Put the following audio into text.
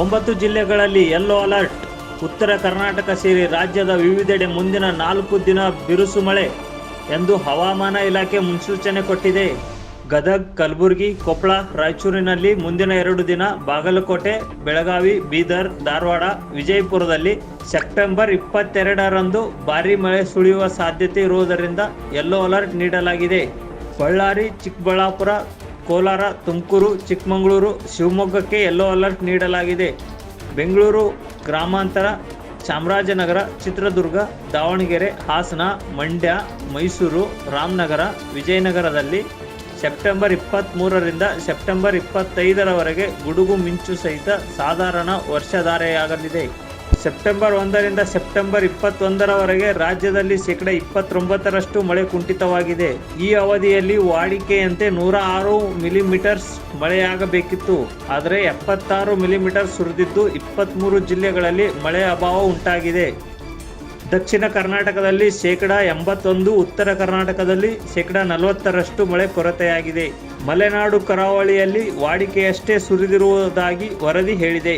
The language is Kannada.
ಒಂಬತ್ತು ಜಿಲ್ಲೆಗಳಲ್ಲಿ ಯೆಲ್ಲೋ ಅಲರ್ಟ್ ಉತ್ತರ ಕರ್ನಾಟಕ ಸೇರಿ ರಾಜ್ಯದ ವಿವಿಧೆಡೆ ಮುಂದಿನ ನಾಲ್ಕು ದಿನ ಬಿರುಸು ಮಳೆ ಎಂದು ಹವಾಮಾನ ಇಲಾಖೆ ಮುನ್ಸೂಚನೆ ಕೊಟ್ಟಿದೆ. ಗದಗ್, ಕಲಬುರಗಿ ಕೊಪ್ಪಳ ರಾಯಚೂರಿನಲ್ಲಿ ಮುಂದಿನ ಎರಡು ದಿನ ಬಾಗಲಕೋಟೆ, ಬೆಳಗಾವಿ, ಬೀದರ್, ಧಾರವಾಡ, ವಿಜಯಪುರದಲ್ಲಿ ಸೆಪ್ಟೆಂಬರ್ ಇಪ್ಪತ್ತೆರಡರಂದು ಭಾರೀ ಮಳೆ ಸುಳಿಯುವ ಸಾಧ್ಯತೆ ಇರುವುದರಿಂದ ಯೆಲ್ಲೋ ಅಲರ್ಟ್ ನೀಡಲಾಗಿದೆ. ಬಳ್ಳಾರಿ, ಚಿಕ್ಕಬಳ್ಳಾಪುರ ಕೋಲಾರ, ತುಮಕೂರು, ಚಿಕ್ಕಮಗಳೂರು, ಶಿವಮೊಗ್ಗಕ್ಕೆ ಯೆಲ್ಲೋ ಅಲರ್ಟ್ ನೀಡಲಾಗಿದೆ. ಬೆಂಗಳೂರು, ಗ್ರಾಮಾಂತರ, ಚಾಮರಾಜನಗರ, ಚಿತ್ರದುರ್ಗ, ದಾವಣಗೆರೆ, ಹಾಸನ, ಮಂಡ್ಯ, ಮೈಸೂರು, ರಾಮನಗರ, ವಿಜಯನಗರದಲ್ಲಿ ಸೆಪ್ಟೆಂಬರ್ ಇಪ್ಪತ್ತ್ಮೂರರಿಂದ ಸೆಪ್ಟೆಂಬರ್ ಇಪ್ಪತ್ತೈದರವರೆಗೆ ಗುಡುಗು ಮಿಂಚು ಸಹಿತ ಸಾಧಾರಣ ವರ್ಷಧಾರೆಯಾಗಲಿದೆ. ಸೆಪ್ಟೆಂಬರ್ ಒಂದರಿಂದ ಸೆಪ್ಟೆಂಬರ್ ಇಪ್ಪತ್ತೊಂದರವರೆಗೆ ರಾಜ್ಯದಲ್ಲಿ ಶೇಕಡ ಇಪ್ಪತ್ತೊಂಬತ್ತರಷ್ಟು ಮಳೆ ಕುಂಠಿತವಾಗಿದೆ. ಈ ಅವಧಿಯಲ್ಲಿ ವಾಡಿಕೆಯಂತೆ ನೂರ ಆರು ಮಿಲಿಮೀಟರ್ಸ್ ಮಳೆಯಾಗಬೇಕಿತ್ತು. ಆದರೆ ಎಪ್ಪತ್ತಾರು ಮಿಲಿಮೀಟರ್ ಸುರಿದಿದ್ದು ಇಪ್ಪತ್ತ್ಮೂರು ಜಿಲ್ಲೆಗಳಲ್ಲಿ ಮಳೆ ಅಭಾವ ಉಂಟಾಗಿದೆ. ದಕ್ಷಿಣ ಕರ್ನಾಟಕದಲ್ಲಿ ಶೇಕಡ ಎಂಬತ್ತೊಂದು, ಉತ್ತರ ಕರ್ನಾಟಕದಲ್ಲಿ ಶೇಕಡ ನಲವತ್ತರಷ್ಟು ಮಳೆ ಕೊರತೆಯಾಗಿದೆ. ಮಲೆನಾಡು ಕರಾವಳಿಯಲ್ಲಿ ವಾಡಿಕೆಯಷ್ಟೇ ಸುರಿದಿರುವುದಾಗಿ ವರದಿ ಹೇಳಿದೆ.